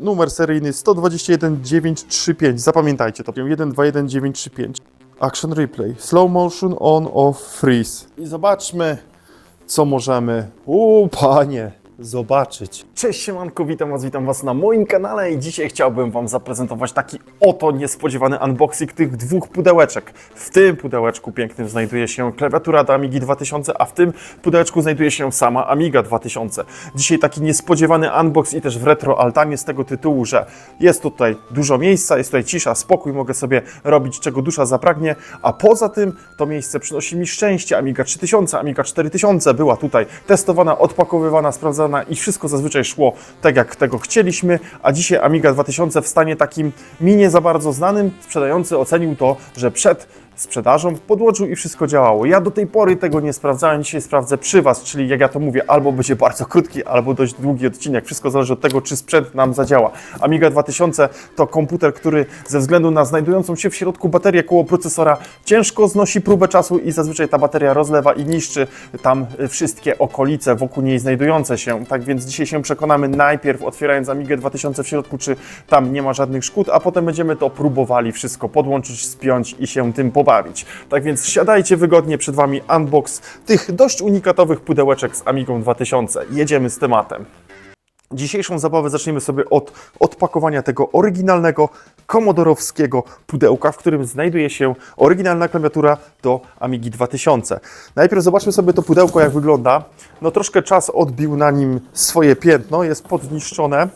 Numer seryjny 121935. Zapamiętajcie to. 121935. Action replay. Slow motion on off freeze. I zobaczmy, co możemy. U panie, zobaczyć. Cześć siemanko, witam was, witam was na moim kanale i dzisiaj chciałbym wam zaprezentować taki oto niespodziewany unboxing tych dwóch pudełeczek. W tym pudełeczku pięknym znajduje się klawiatura do Amigi 2000, a w tym pudełeczku znajduje się sama Amiga 2000. Dzisiaj taki niespodziewany unbox i też w retro altanie z tego tytułu, że jest tutaj dużo miejsca, jest tutaj cisza, spokój, mogę sobie robić czego dusza zapragnie, a poza tym to miejsce przynosi mi szczęście. Amiga 3000, Amiga 4000 była tutaj testowana, odpakowywana, sprawdzana i wszystko zazwyczaj szło tak jak tego chcieliśmy, a dzisiaj Amiga 2000 w stanie takim mi nie za bardzo znanym. Sprzedający ocenił to, że przed sprzedażą podłączył i wszystko działało. Ja do tej pory tego nie sprawdzałem, dzisiaj sprawdzę przy Was, czyli jak ja to mówię, albo będzie bardzo krótki, albo dość długi odcinek. Wszystko zależy od tego, czy sprzęt nam zadziała. Amiga 2000 to komputer, który ze względu na znajdującą się w środku baterię koło procesora ciężko znosi próbę czasu i zazwyczaj ta bateria rozlewa i niszczy tam wszystkie okolice wokół niej znajdujące się. Tak więc dzisiaj się przekonamy najpierw otwierając Amigę 2000 w środku, czy tam nie ma żadnych szkód, a potem będziemy to próbowali wszystko podłączyć, spiąć i się tym pobawić. Tak więc siadajcie wygodnie, przed Wami unbox tych dość unikatowych pudełeczek z Amigą 2000. Jedziemy z tematem. Dzisiejszą zabawę zaczniemy sobie od odpakowania tego oryginalnego komodorowskiego pudełka, w którym znajduje się oryginalna klawiatura do Amigi 2000. Najpierw zobaczmy sobie to pudełko, jak wygląda. No troszkę czas odbił na nim swoje piętno, jest podniszczone.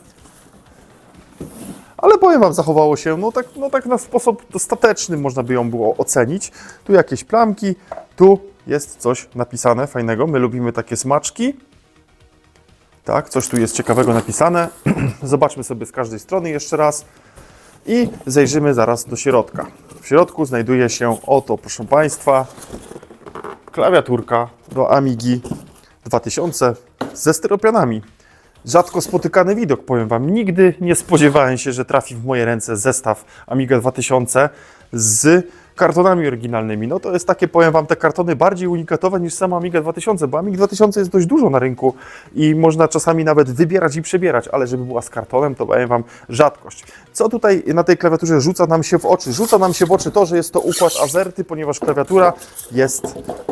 Ale powiem Wam, zachowało się no tak, no tak na sposób dostateczny, można by ją było ocenić. Tu jakieś plamki, tu jest coś napisane fajnego. My lubimy takie smaczki. Tak, coś tu jest ciekawego napisane. Zobaczmy sobie z każdej strony jeszcze raz i zajrzymy zaraz do środka. W środku znajduje się oto, proszę Państwa, klawiaturka do Amigi 2000 ze styropianami. Rzadko spotykany widok, powiem Wam. Nigdy nie spodziewałem się, że trafi w moje ręce zestaw Amiga 2000 z kartonami oryginalnymi. No to jest takie, powiem Wam, te kartony bardziej unikatowe niż sama Amiga 2000, bo Amiga 2000 jest dość dużo na rynku i można czasami nawet wybierać i przebierać, ale żeby była z kartonem, to powiem Wam rzadkość. Co tutaj na tej klawiaturze rzuca nam się w oczy? Rzuca nam się w oczy to, że jest to układ Azerty, ponieważ klawiatura jest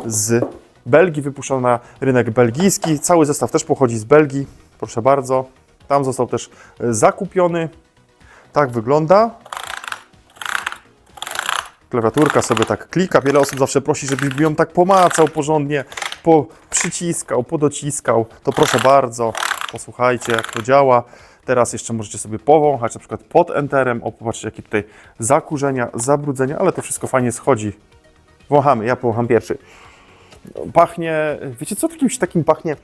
z Belgii, wypuszczona na rynek belgijski. Cały zestaw też pochodzi z Belgii, proszę bardzo. Tam został też e, zakupiony. Tak wygląda. Klawiaturka sobie tak klika. Wiele osób zawsze prosi, żebyś ją tak pomacał porządnie, po przyciskał, podociskał. To proszę bardzo, posłuchajcie jak to działa. Teraz jeszcze możecie sobie powąchać, na przykład pod enterem. O, popatrzcie, jakie tutaj zakurzenia, zabrudzenia, ale to wszystko fajnie schodzi. Wąchamy, ja powącham pierwszy. Pachnie, wiecie co, kimś takim pachnie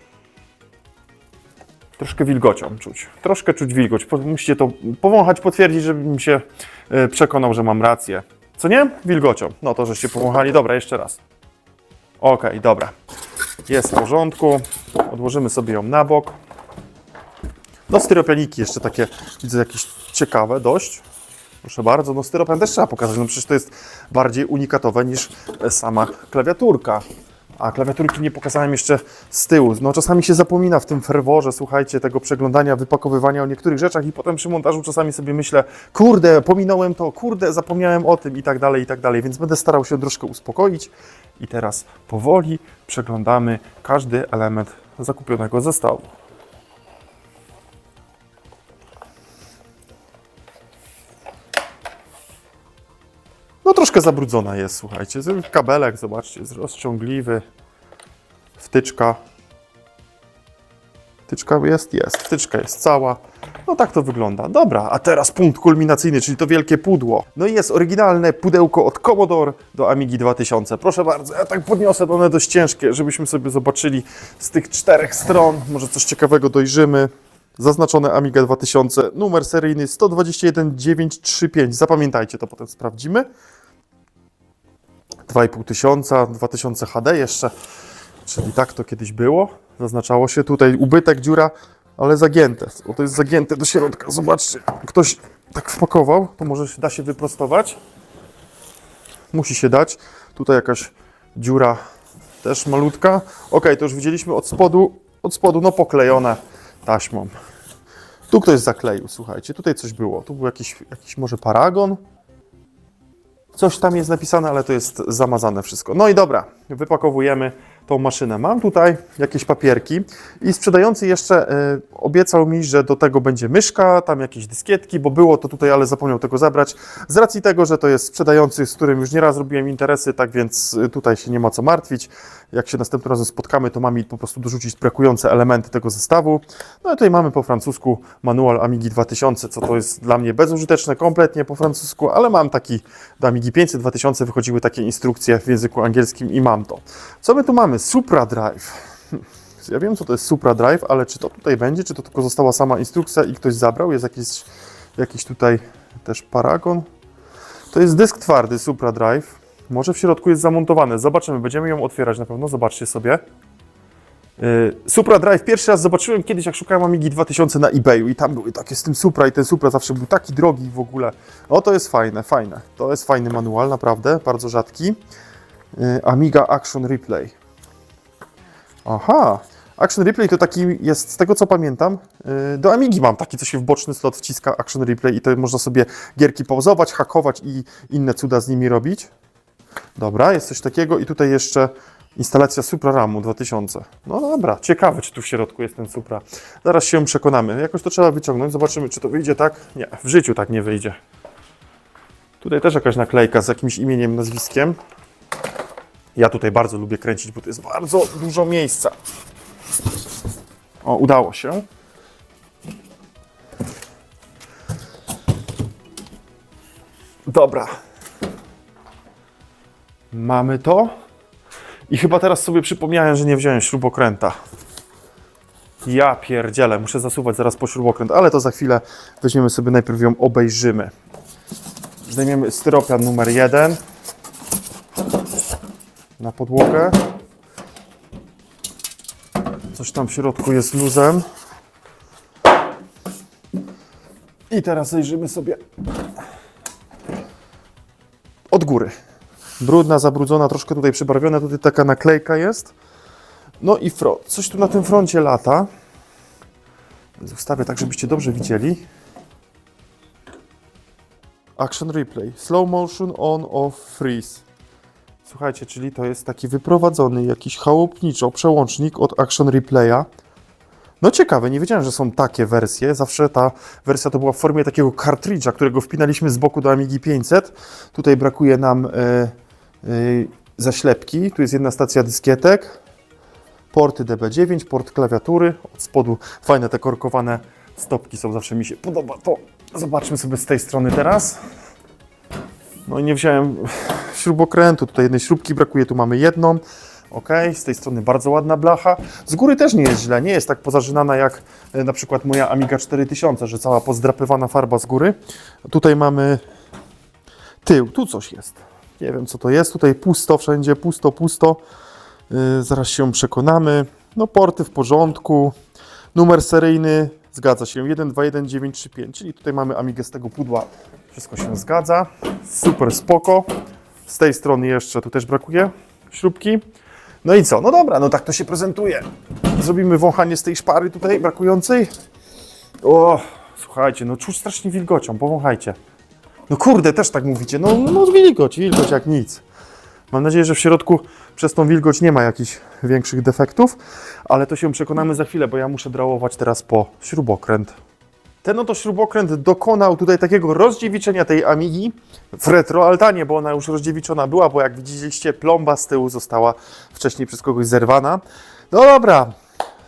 troszkę wilgocią czuć. Troszkę czuć wilgoć. Musicie to powąchać, potwierdzić, żebym się e, przekonał, że mam rację. Co nie? Wilgocią. No to, żeście powąchali. Dobra, jeszcze raz. Okej, dobra. Jest w porządku. Odłożymy sobie ją na bok. No styropianiki jeszcze takie, widzę jakieś ciekawe dość. Proszę bardzo, no styropian też trzeba pokazać, no przecież to jest bardziej unikatowe niż e, sama klawiaturka. A klawiaturki nie pokazałem jeszcze z tyłu. No czasami się zapomina w tym ferworze, słuchajcie, tego przeglądania, wypakowywania o niektórych rzeczach i potem przy montażu czasami sobie myślę, kurde, pominąłem to, kurde, zapomniałem o tym i tak dalej, i tak dalej. Więc będę starał się troszkę uspokoić i teraz powoli przeglądamy każdy element zakupionego zestawu. No troszkę zabrudzona jest, słuchajcie. Kabelek, zobaczcie, jest rozciągliwy. Wtyczka. Wtyczka jest? Jest. Wtyczka jest cała. No tak to wygląda. Dobra, a teraz punkt kulminacyjny, czyli to wielkie pudło. No i jest oryginalne pudełko od Commodore do Amigi 2000. Proszę bardzo, ja tak podniosę, one dość ciężkie, żebyśmy sobie zobaczyli z tych czterech stron. Może coś ciekawego dojrzymy. Zaznaczone Amiga 2000, numer seryjny 121935. Zapamiętajcie to, potem sprawdzimy. 2,5 tysiąca, 2000 HD jeszcze, czyli tak to kiedyś było. Zaznaczało się tutaj ubytek, dziura, ale zagięte. O, to jest zagięte do środka. Zobaczcie, ktoś tak wpakował, to może da się wyprostować. Musi się dać. Tutaj jakaś dziura też malutka. Ok, to już widzieliśmy od spodu, od spodu no poklejone taśmą. Tu ktoś zakleił, słuchajcie, tutaj coś było. Tu był jakiś, jakiś może paragon. Coś tam jest napisane, ale to jest zamazane wszystko. No i dobra, wypakowujemy tą maszynę. Mam tutaj jakieś papierki i sprzedający jeszcze e, obiecał mi, że do tego będzie myszka, tam jakieś dyskietki, bo było to tutaj, ale zapomniał tego zabrać. Z racji tego, że to jest sprzedający, z którym już nieraz robiłem interesy, tak więc e, tutaj się nie ma co martwić. Jak się następnym razem spotkamy, to mam mi po prostu dorzucić brakujące elementy tego zestawu. No i tutaj mamy po francusku manual Amigi 2000, co to jest dla mnie bezużyteczne kompletnie po francusku, ale mam taki do Amigi 500 2000 wychodziły takie instrukcje w języku angielskim i mam to. Co my tu mamy? Supra Drive. Ja wiem, co to jest Supra Drive, ale czy to tutaj będzie, czy to tylko została sama instrukcja i ktoś zabrał? Jest jakiś, jakiś tutaj też paragon. To jest dysk twardy Supra Drive. Może w środku jest zamontowane. Zobaczymy, będziemy ją otwierać na pewno. Zobaczcie sobie. Yy, Supra Drive pierwszy raz zobaczyłem kiedyś, jak szukałem Amigi 2000 na eBayu i tam były takie z tym Supra i ten Supra zawsze był taki drogi w ogóle. O, to jest fajne, fajne. To jest fajny manual, naprawdę, bardzo rzadki. Yy, Amiga Action Replay. Aha, Action Replay to taki jest, z tego co pamiętam, yy, do Amigi mam taki, co się w boczny slot wciska Action Replay i to można sobie gierki pauzować, hakować i inne cuda z nimi robić. Dobra, jest coś takiego i tutaj jeszcze instalacja Supra RAMu 2000. No dobra, ciekawe, czy tu w środku jest ten Supra. Zaraz się przekonamy. Jakoś to trzeba wyciągnąć, zobaczymy, czy to wyjdzie tak. Nie, w życiu tak nie wyjdzie. Tutaj też jakaś naklejka z jakimś imieniem, nazwiskiem. Ja tutaj bardzo lubię kręcić, bo to jest bardzo dużo miejsca. O, udało się. Dobra. Mamy to. I chyba teraz sobie przypomniałem, że nie wziąłem śrubokręta. Ja pierdzielę, muszę zasuwać zaraz po śrubokręt, ale to za chwilę weźmiemy sobie, najpierw ją obejrzymy. Zdejmiemy styropian numer jeden na podłogę. Coś tam w środku jest luzem. I teraz zajrzymy sobie od góry. Brudna, zabrudzona, troszkę tutaj przybarwiona, tutaj taka naklejka jest. No i. Coś tu na tym froncie lata. Ustawię tak, żebyście dobrze widzieli. Action replay. Slow motion, on, off, freeze. Słuchajcie, czyli to jest taki wyprowadzony jakiś chałupniczo przełącznik od Action Replaya. No ciekawe, nie wiedziałem, że są takie wersje. Zawsze ta wersja to była w formie takiego kartridża, którego wpinaliśmy z boku do Amigi 500. Tutaj brakuje nam e, e, zaślepki. Tu jest jedna stacja dyskietek, porty DB9, port klawiatury. Od spodu fajne te korkowane stopki są, zawsze mi się podoba to. Zobaczmy sobie z tej strony teraz. No i nie wziąłem śrubokrętu, tutaj jednej śrubki brakuje, tu mamy jedną. Ok, z tej strony bardzo ładna blacha. Z góry też nie jest źle, nie jest tak pozażynana jak e, na przykład moja Amiga 4000, że cała pozdrapywana farba z góry. Tutaj mamy tył, tu coś jest. Nie wiem co to jest, tutaj pusto wszędzie, pusto, pusto. Yy, zaraz się przekonamy. No porty w porządku. Numer seryjny zgadza się 121935, czyli tutaj mamy Amigę z tego pudła. Wszystko się zgadza. Super spoko. Z tej strony jeszcze tu też brakuje śrubki. No i co? No dobra, no tak to się prezentuje. Zrobimy wąchanie z tej szpary tutaj brakującej. O, słuchajcie, no czuć strasznie wilgocią, powąchajcie. No kurde, też tak mówicie. No, no wilgoć, wilgoć jak nic. Mam nadzieję, że w środku przez tą wilgoć nie ma jakichś większych defektów, ale to się przekonamy za chwilę, bo ja muszę drałować teraz po śrubokręt. Ten oto śrubokręt dokonał tutaj takiego rozdziewiczenia tej Amigi w retroaltanie, bo ona już rozdziewiczona była, bo jak widzieliście, plomba z tyłu została wcześniej przez kogoś zerwana. No dobra,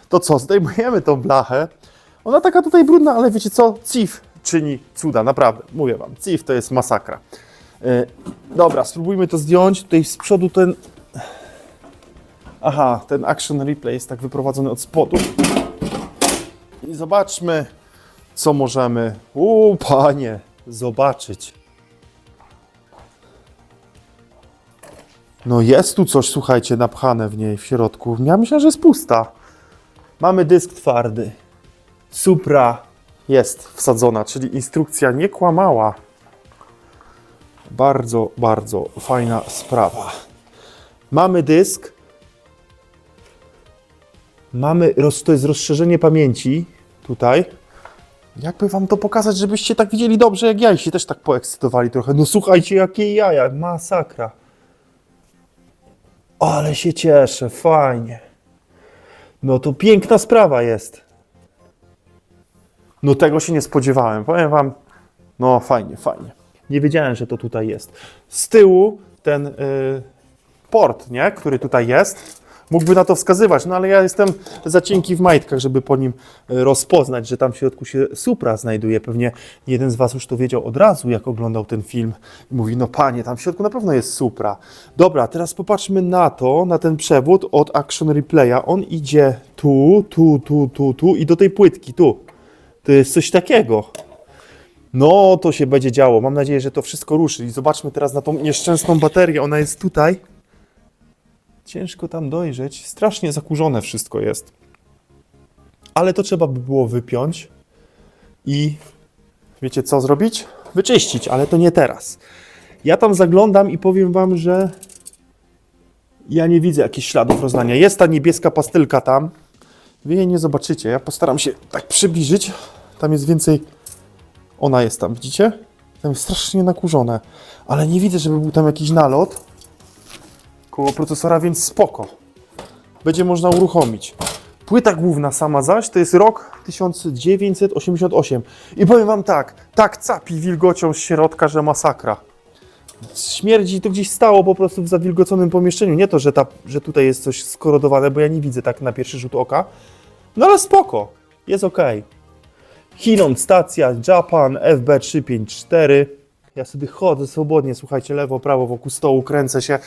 to co, zdejmujemy tą blachę. Ona taka tutaj brudna, ale wiecie co? CIF czyni cuda, naprawdę, mówię Wam. CIF to jest masakra. Yy, dobra, spróbujmy to zdjąć. Tutaj z przodu ten... Aha, ten Action Replay jest tak wyprowadzony od spodu. I zobaczmy, co możemy, u panie, zobaczyć. No jest tu coś, słuchajcie, napchane w niej w środku. Ja myślę, że jest pusta. Mamy dysk twardy. Supra jest wsadzona, czyli instrukcja nie kłamała. Bardzo, bardzo fajna sprawa. Mamy dysk. Mamy, to jest rozszerzenie pamięci tutaj. Jakby wam to pokazać, żebyście tak widzieli dobrze jak ja i się też tak poekscytowali trochę. No słuchajcie, jakie jaja, masakra. Ale się cieszę, fajnie. No to piękna sprawa jest. No tego się nie spodziewałem, powiem wam. No fajnie, fajnie. Nie wiedziałem, że to tutaj jest. Z tyłu ten y, port, nie, który tutaj jest, mógłby na to wskazywać, no ale ja jestem za cienki w majtkach, żeby po nim y, rozpoznać, że tam w środku się Supra znajduje. Pewnie jeden z Was już to wiedział od razu, jak oglądał ten film. I mówi, no panie, tam w środku na pewno jest Supra. Dobra, teraz popatrzmy na to, na ten przewód od Action Replaya. On idzie tu, tu, tu, tu, tu i do tej płytki, tu. To jest coś takiego. No, to się będzie działo. Mam nadzieję, że to wszystko ruszy. I zobaczmy teraz na tą nieszczęsną baterię. Ona jest tutaj. Ciężko tam dojrzeć. Strasznie zakurzone wszystko jest. Ale to trzeba by było wypiąć i wiecie co zrobić? Wyczyścić, ale to nie teraz. Ja tam zaglądam i powiem wam, że ja nie widzę jakichś śladów rozlania. Jest ta niebieska pastylka tam. Wy jej nie zobaczycie. Ja postaram się tak przybliżyć. Tam jest więcej. Ona jest tam, widzicie? Tam jest strasznie nakurzone. Ale nie widzę, żeby był tam jakiś nalot koło procesora, więc spoko. Będzie można uruchomić. Płyta główna sama zaś to jest rok 1988. I powiem wam tak, tak capi wilgocią z środka, że masakra. Śmierdzi to gdzieś stało po prostu w zawilgoconym pomieszczeniu. Nie to, że, ta, że tutaj jest coś skorodowane, bo ja nie widzę tak na pierwszy rzut oka. No ale spoko, jest ok. Hilon stacja Japan FB354. Ja sobie chodzę swobodnie, słuchajcie, lewo, prawo wokół stołu, kręcę się,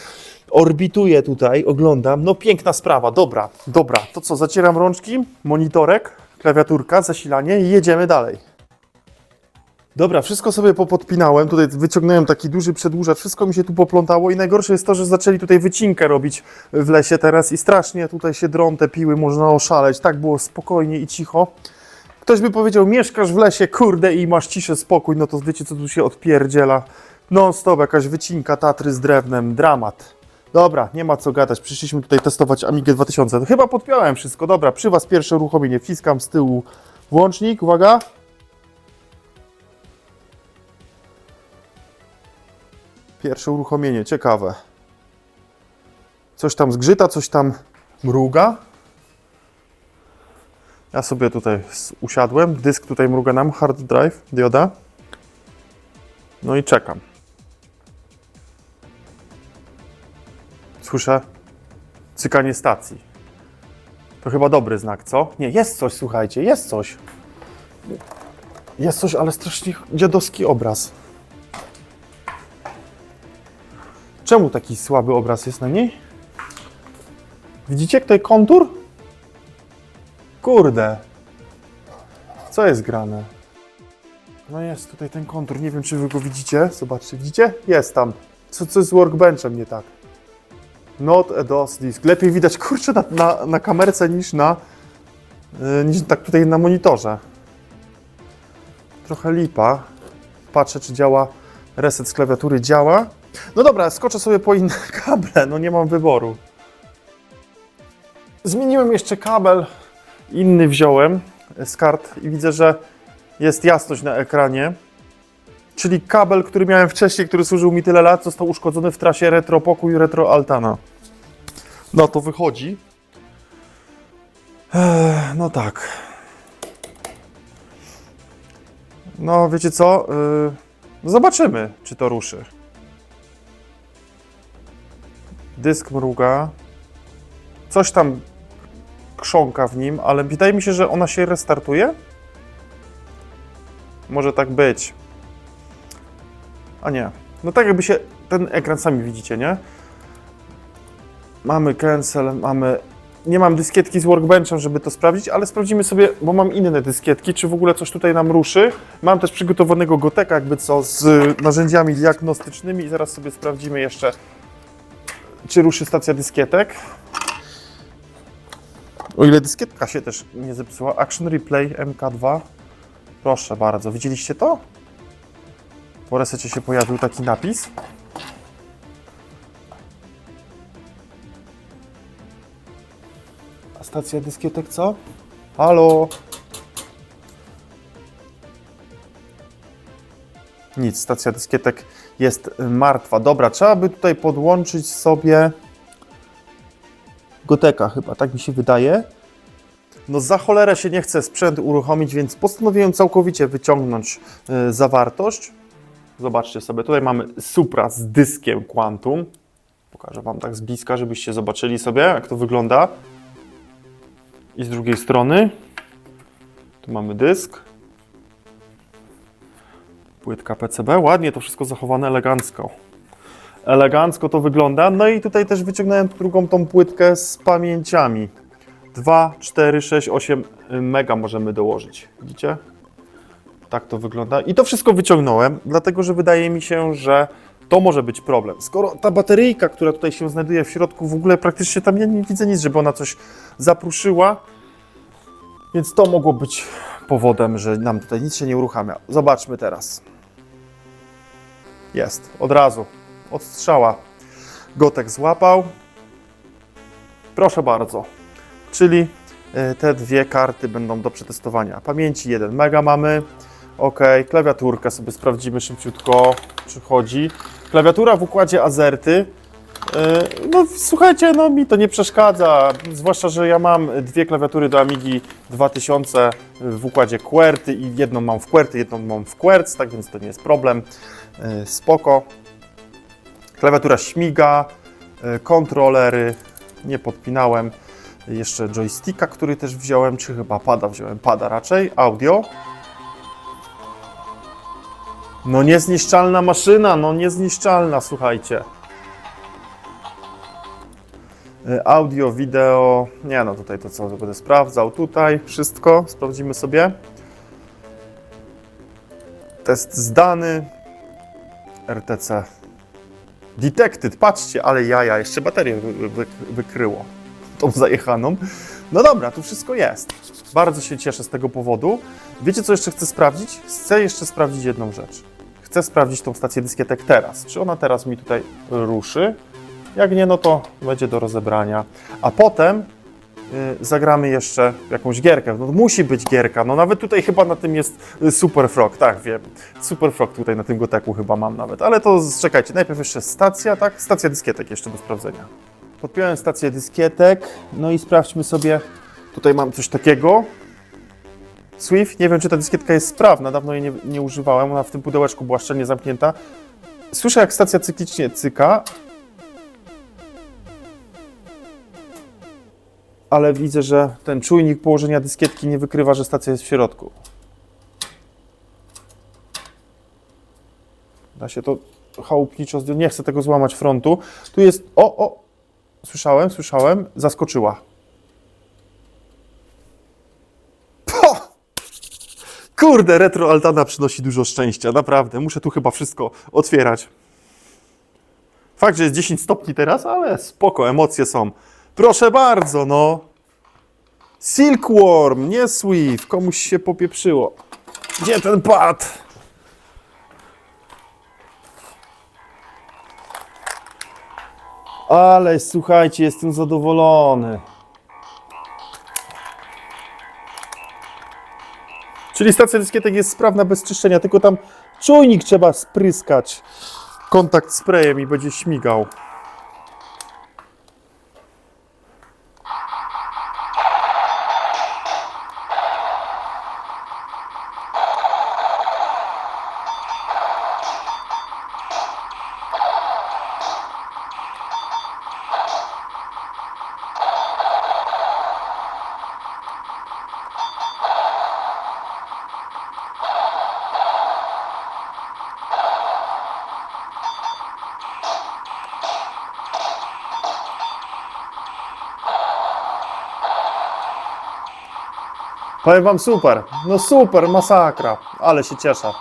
orbituję tutaj, oglądam. No piękna sprawa, dobra, dobra. To co, zacieram rączki, monitorek, klawiaturka, zasilanie i jedziemy dalej. Dobra, wszystko sobie popodpinałem, tutaj wyciągnąłem taki duży przedłużacz, wszystko mi się tu poplątało i najgorsze jest to, że zaczęli tutaj wycinkę robić w lesie teraz i strasznie tutaj się drą te piły, można oszaleć, tak było spokojnie i cicho. Ktoś by powiedział, mieszkasz w lesie, kurde, i masz ciszę, spokój, no to wiecie, co tu się odpierdziela. Non stop, jakaś wycinka Tatry z drewnem, dramat. Dobra, nie ma co gadać, przyszliśmy tutaj testować Amigę 2000. To chyba podpiąłem wszystko, dobra, przy Was pierwsze uruchomienie, wciskam z tyłu włącznik, uwaga. Pierwsze uruchomienie, ciekawe. Coś tam zgrzyta, coś tam mruga. Ja sobie tutaj usiadłem, dysk tutaj mruga nam, hard drive, dioda. No i czekam. Słyszę cykanie stacji. To chyba dobry znak, co? Nie, jest coś, słuchajcie, jest coś. Jest coś, ale strasznie dziadowski obraz. Czemu taki słaby obraz jest na niej? Widzicie tutaj kontur? Kurde. Co jest grane? No jest tutaj ten kontur. Nie wiem, czy wy go widzicie. Zobaczcie, widzicie? Jest tam. Co, co z workbenchem nie tak? Not a DOS disk. Lepiej widać, kurczę, na, na, na kamerce niż na yy, niż tak tutaj na monitorze. Trochę lipa. Patrzę, czy działa reset z klawiatury. Działa. No dobra, skoczę sobie po inne kable. No nie mam wyboru. Zmieniłem jeszcze kabel inny wziąłem z kart i widzę, że jest jasność na ekranie. Czyli kabel, który miałem wcześniej, który służył mi tyle lat, został uszkodzony w trasie retro pokój, retro altana. No to wychodzi. Ech, no tak. No wiecie co? Yy, zobaczymy, czy to ruszy. Dysk mruga. Coś tam krząka w nim, ale wydaje mi się, że ona się restartuje. Może tak być. A nie. No tak jakby się ten ekran sami widzicie, nie? Mamy cancel, mamy... Nie mam dyskietki z workbenchem, żeby to sprawdzić, ale sprawdzimy sobie, bo mam inne dyskietki, czy w ogóle coś tutaj nam ruszy. Mam też przygotowanego goteka, jakby co, z narzędziami diagnostycznymi i zaraz sobie sprawdzimy jeszcze, czy ruszy stacja dyskietek. O ile dyskietka się też nie zepsuła. Action Replay MK2. Proszę bardzo. Widzieliście to? Po resecie się pojawił taki napis. A stacja dyskietek co? Halo? Nic, stacja dyskietek jest martwa. Dobra, trzeba by tutaj podłączyć sobie Goteka chyba, tak mi się wydaje. No za cholerę się nie chce sprzęt uruchomić, więc postanowiłem całkowicie wyciągnąć y, zawartość. Zobaczcie sobie, tutaj mamy Supra z dyskiem Quantum. Pokażę Wam tak z bliska, żebyście zobaczyli sobie, jak to wygląda. I z drugiej strony tu mamy dysk. Płytka PCB, ładnie to wszystko zachowane elegancko. Elegancko to wygląda. No i tutaj też wyciągnąłem drugą tą płytkę z pamięciami. 2, 4, 6, 8 mega możemy dołożyć. Widzicie? Tak to wygląda. I to wszystko wyciągnąłem, dlatego że wydaje mi się, że to może być problem. Skoro ta bateryjka, która tutaj się znajduje w środku, w ogóle praktycznie tam ja nie widzę nic, żeby ona coś zapruszyła, więc to mogło być powodem, że nam tutaj nic się nie uruchamia. Zobaczmy teraz. Jest, od razu, od strzała. Gotek złapał. Proszę bardzo. Czyli y, te dwie karty będą do przetestowania. Pamięci 1 mega mamy. Ok, klawiaturkę sobie sprawdzimy szybciutko, czy chodzi. Klawiatura w układzie Azerty. Yy, No słuchajcie, no mi to nie przeszkadza, zwłaszcza, że ja mam dwie klawiatury do Amigi 2000 w układzie QWERTY i jedną mam w QWERTY, jedną mam w QWERTZ, tak więc to nie jest problem. Yy, Spoko. Klawiatura śmiga, yy, kontrolery nie podpinałem. Jeszcze joysticka, który też wziąłem, czy chyba pada wziąłem, pada raczej. Audio. No niezniszczalna maszyna, no niezniszczalna, słuchajcie. Y, Audio, wideo, nie no tutaj to co będę sprawdzał, tutaj wszystko, sprawdzimy sobie. Test zdany, RTC Detected, patrzcie, ale jaja, jeszcze baterię wy, wy, wykryło tą zajechaną. No dobra, tu wszystko jest. Bardzo się cieszę z tego powodu. Wiecie co jeszcze chcę sprawdzić? Chcę jeszcze sprawdzić jedną rzecz. Chcę sprawdzić tą stację dyskietek teraz. Czy ona teraz mi tutaj ruszy? Jak nie, no to będzie do rozebrania. A potem zagramy jeszcze jakąś gierkę. No musi być gierka. No nawet tutaj chyba na tym jest y, Super Frog, tak wiem. Super Frog tutaj na tym goteku chyba mam nawet. Ale to czekajcie, najpierw jeszcze stacja, tak? Stacja dyskietek jeszcze do sprawdzenia. Podpiąłem stację dyskietek, no i sprawdźmy sobie. Tutaj mam coś takiego. Swift, nie wiem czy ta dyskietka jest sprawna, dawno jej nie, nie używałem, ona w tym pudełeczku była szczelnie zamknięta. Słyszę jak stacja cyklicznie cyka, ale widzę, że ten czujnik położenia dyskietki nie wykrywa, że stacja jest w środku. Da się to chałupniczo zdjąć. Nie chcę tego złamać frontu. Tu jest. O, o! Słyszałem, słyszałem. Zaskoczyła. Po! Kurde, retro Altana przynosi dużo szczęścia, naprawdę. Muszę tu chyba wszystko otwierać. Fakt, że jest 10 stopni teraz, ale spoko, emocje są. Proszę bardzo, no. Silkworm, nie Swift. Komuś się popieprzyło. Gdzie ten pad? Ale słuchajcie, jestem zadowolony. Czyli stacja dyskietek jest sprawna bez czyszczenia, tylko tam czujnik trzeba spryskać. Kontakt sprayem i będzie śmigał. Powiem wam super, no super, masakra, ale się cieszę.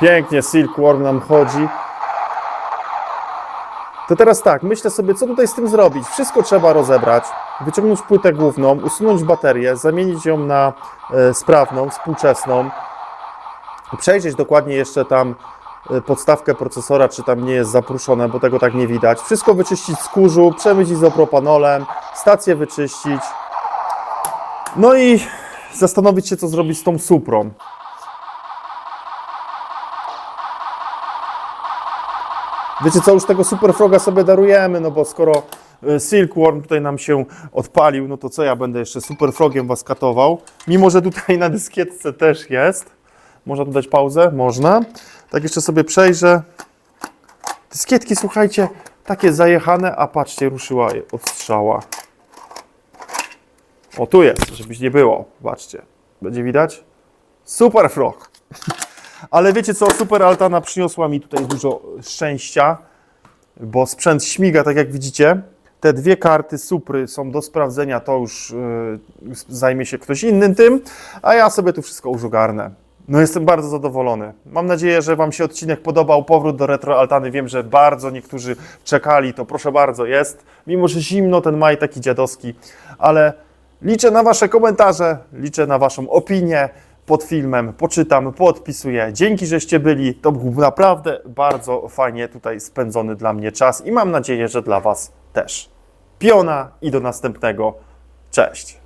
Pięknie Silkworm nam chodzi. To teraz tak, myślę sobie, co tutaj z tym zrobić. Wszystko trzeba rozebrać. wyciągnąć płytę główną, usunąć baterię, zamienić ją na e, sprawną, współczesną, przejrzeć dokładnie jeszcze tam e, podstawkę procesora, czy tam nie jest zapruszone, bo tego tak nie widać. Wszystko wyczyścić z kurzu, przemyć izopropanolem, stację wyczyścić. No i zastanowić się, co zrobić z tą suprą. Wiecie co, już tego Superfroga sobie darujemy, no bo skoro e, Silkworm tutaj nam się odpalił, no to co ja będę jeszcze Superfrogiem was katował? Mimo, że tutaj na dyskietce też jest. Można tu dać pauzę? Można. Tak jeszcze sobie przejrzę. Dyskietki, słuchajcie, takie zajechane, a patrzcie, ruszyła je od strzała. O, tu jest, żebyś nie było. Patrzcie. Będzie widać? Super frog. Ale wiecie co, Super Altana przyniosła mi tutaj dużo szczęścia, bo sprzęt śmiga, tak jak widzicie. Te dwie karty Supry są do sprawdzenia, to już yy, zajmie się ktoś innym tym, a ja sobie tu wszystko już. No jestem bardzo zadowolony. Mam nadzieję, że Wam się odcinek podobał. Powrót do Retro Altany. Wiem, że bardzo niektórzy czekali, to proszę bardzo, jest. Mimo, że zimno, ten maj taki dziadowski, ale liczę na Wasze komentarze, liczę na Waszą opinię pod filmem, poczytam, poodpisuję. Dzięki, żeście byli. To był naprawdę bardzo fajnie tutaj spędzony dla mnie czas i mam nadzieję, że dla Was też. Piona i do następnego. Cześć.